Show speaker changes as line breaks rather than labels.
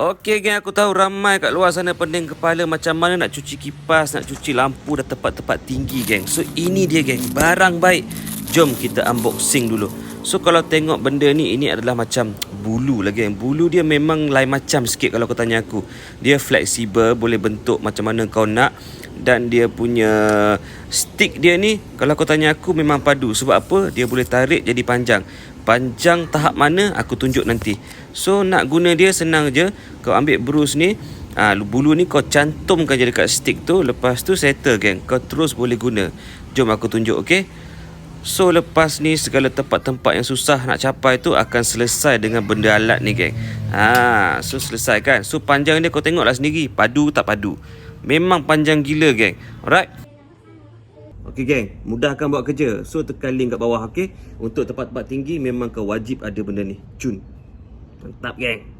Okey geng aku tahu ramai kat luar sana pening kepala macam mana nak cuci kipas, nak cuci lampu dah tepat-tepat tinggi geng. So ini dia geng, barang baik. Jom kita unboxing dulu. So kalau tengok benda ni ini adalah macam bulu lah geng. Bulu dia memang lain macam sikit kalau kau tanya aku. Dia fleksibel, boleh bentuk macam mana kau nak. Dan dia punya stick dia ni kalau kau tanya aku memang padu. Sebab apa? Dia boleh tarik jadi panjang. Panjang tahap mana? Aku tunjuk nanti. So nak guna dia senang je. Kau ambil brush ni Ah, bulu ni kau cantumkan je dekat stick tu. Lepas tu settle geng. Kau terus boleh guna. Jom aku tunjuk okay So lepas ni segala tempat-tempat yang susah nak capai tu akan selesai dengan benda alat ni geng. Ha, so selesai kan. So panjang dia kau tengoklah sendiri, padu tak padu. Memang panjang gila geng. Alright. Okey geng, mudahkan buat kerja. So tekan link kat bawah okey. Untuk tempat-tempat tinggi memang kau wajib ada benda ni. Cun. Mantap geng.